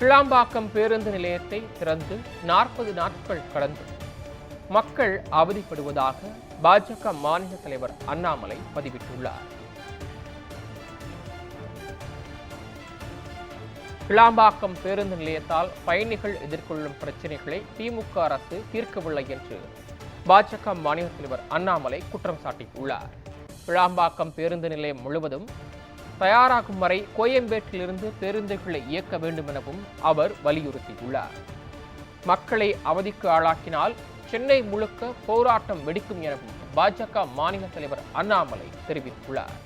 கிளாம்பாக்கம் பேருந்து நிலையத்தை திறந்து நாற்பது நாட்கள் கடந்து மக்கள் அவதிப்படுவதாக பாஜக மாநில தலைவர் அண்ணாமலை பதிவிட்டுள்ளார். கிளாம்பாக்கம் பேருந்து நிலையத்தால் பயணிகள் எதிர்கொள்ளும் பிரச்சனைகளை திமுக அரசு தீர்க்கவில்லை என்று பாஜக மாநில தலைவர் அண்ணாமலை குற்றம் சாட்டியுள்ளார். கிளாம்பாக்கம் பேருந்து நிலையம் முழுவதும் தயாராகும் வரை கோயம்பேட்டிலிருந்து பேருந்துகளை இயக்க வேண்டும் எனவும் அவர் வலியுறுத்தியுள்ளார். மக்களை அவதிக்கு ஆளாக்கினால் சென்னை முழுக்க போராட்டம் வெடிக்கும் எனவும் பாஜக மாநில தலைவர் அண்ணாமலை தெரிவித்துள்ளார்.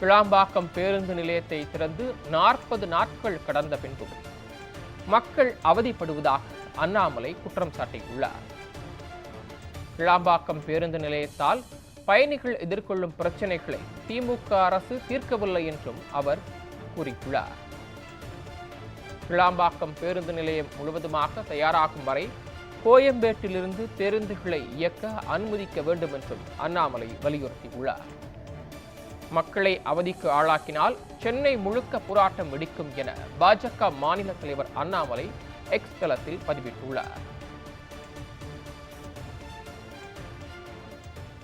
கிளாம்பாக்கம் பேருந்து நிலையத்தை திறந்து நாற்பது நாட்கள் கடந்த பின்பும் மக்கள் அவதிப்படுவதாக அண்ணாமலை குற்றம் சாட்டியுள்ளார். கிளாம்பாக்கம் பேருந்து நிலையத்தால் பயணிகள் எதிர்கொள்ளும் பிரச்சனைகளை திமுக அரசு தீர்க்கவில்லை என்றும் அவர் கூறியுள்ளார். கிளாம்பாக்கம் பேருந்து நிலையம் முழுவதுமாக தயாராகும் வரை கோயம்பேட்டிலிருந்து பேருந்துகளை இயக்க அனுமதிக்க வேண்டும் என்றும் அண்ணாமலை வலியுறுத்தியுள்ளார். மக்களை அவதிக்கு ஆளாக்கினால் சென்னை முழுக்க போராட்டம் வெடிக்கும் என பாஜக மாநில தலைவர் அண்ணாமலை எக்ஸ் தளத்தில் பதிவிட்டுள்ளார்.